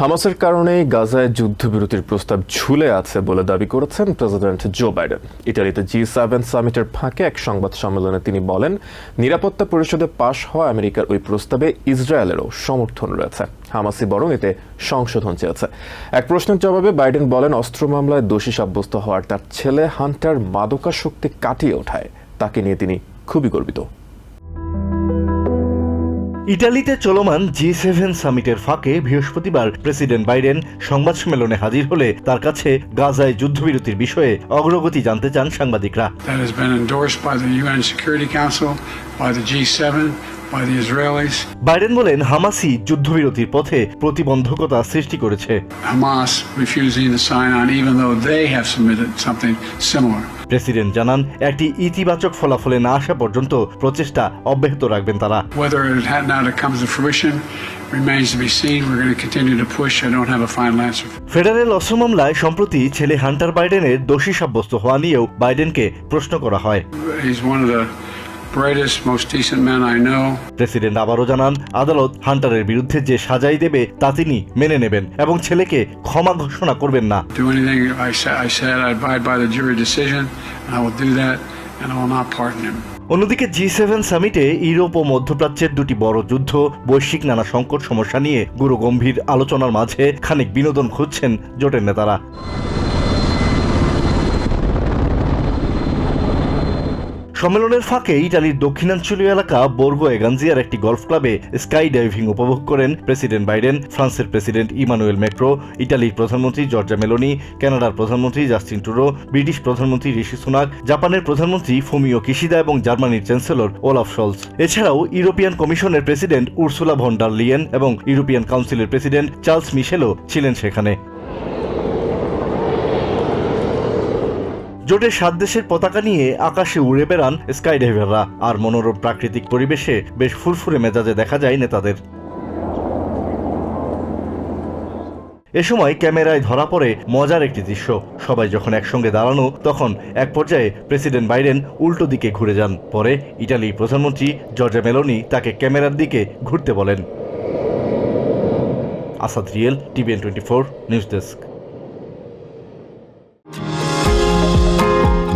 হামাসের কারণেই গাজায় যুদ্ধবিরতির প্রস্তাব ঝুলে আছে বলে দাবি করেছেন প্রেসিডেন্ট জো বাইডেন। ইটালিতে জি সেভেন সামিটের ফাঁকে এক সংবাদ সম্মেলনে তিনি বলেন, নিরাপত্তা পরিষদে পাশ হওয়া আমেরিকার ওই প্রস্তাবে ইসরায়েলেরও সমর্থন রয়েছে। হামাসি বরং এতে সংশোধন চেয়েছে। এক প্রশ্নের জবাবে বাইডেন বলেন, অস্ত্র মামলায় দোষী সাব্যস্ত হওয়ার তার ছেলে হান্টার মাদকাসক্তি কাটিয়ে ওঠায়। তাকে নিয়ে তিনি খুবই গর্বিত। ইটালিতে চলমান জি সেভেন সামিটের ফাঁকে বৃহস্পতিবার প্রেসিডেন্ট বাইডেন সংবাদ সম্মেলনে হাজির হলে তার কাছে গাজায় যুদ্ধবিরতির বিষয়ে অগ্রগতি জানতে চান সাংবাদিকরা। বাইডেন বলেন হামাসি যুদ্ধবিরতির পথে প্রতিবন্ধকতা সৃষ্টি করেছে। Hamas refusing sign they have submitted something similar president জানান একটি ইতিবাচক ফলাফলে না আসা পর্যন্ত প্রচেষ্টা অব্যাহত রাখবেন তারা. ফেডারেল অস্ত্র মামলায় সম্প্রতি ছেলে হান্টার বাইডেনের দোষী সাব্যস্ত হওয়া নিয়েও বাইডেনকে প্রশ্ন করা হয়। প্রেসিডেন্ট আবারও জানান আদালত হান্টারের বিরুদ্ধে যে সাজাই দেবে তা তিনি মেনে নেবেন এবং ছেলেকে ক্ষমা ঘোষণা করবেন না Do anything I said. I said I abide by the jury decision, and I will do that, and I will not pardon him. অন্যদিকে জি সেভেন সামিটে ইউরোপ ও মধ্যপ্রাচ্যের দুটি বড় যুদ্ধ বৈশ্বিক নানা সংকট সমস্যা নিয়ে গুরু গম্ভীর আলোচনার মাঝে খানিক বিনোদন খুঁজছেন জোটের নেতারা সম্মেলনের ফাঁকে ইটালির দক্ষিণাঞ্চলীয় এলাকা বোর্গো এগানজিয়ার একটি গলফ ক্লাবে স্কাই ডাইভিং উপভোগ করেন প্রেসিডেন্ট বাইডেন, ফ্রান্সের প্রেসিডেন্ট ইমানুয়েল ম্যাক্রো, ইটালির প্রধানমন্ত্রী জর্জা মেলোনি, কানাডার প্রধানমন্ত্রী জাস্টিন টুরো ব্রিটিশ প্রধানমন্ত্রী ঋষি সুনাক, জাপানের প্রধানমন্ত্রী ফুমিও কিশিদা এবং জার্মানির চ্যান্সেলর ওলাফ শলস এছাড়াও ইউরোপিয়ান কমিশনের president Ursula von der Leyen এবং ইউরোপিয়ান কাউন্সিলের প্রেসিডেন্ট চার্লস মিশেলও ছিলেন সেখানে। জোটের সাত দেশের পতাকা নিয়ে আকাশে উড়ে বেড়ান স্কাই ডাইভাররা আর মনোরম প্রাকৃতিক পরিবেশে বেশ ফুরফুরে মেজাজে দেখা যায় নেতাদের। এ সময় ক্যামেরায় ধরা পড়ে মজার একটি দৃশ্য। সবাই যখন একসঙ্গে দাঁড়ানো, তখন এক পর্যায়ে প্রেসিডেন্ট বাইডেন উল্টো দিকে ঘুরে যান। পরে ইটালির প্রধানমন্ত্রী জর্জা মেলোনি তাকে ক্যামেরার দিকে ঘুরতে বলেন। Asad real, TVN twenty four, news desk.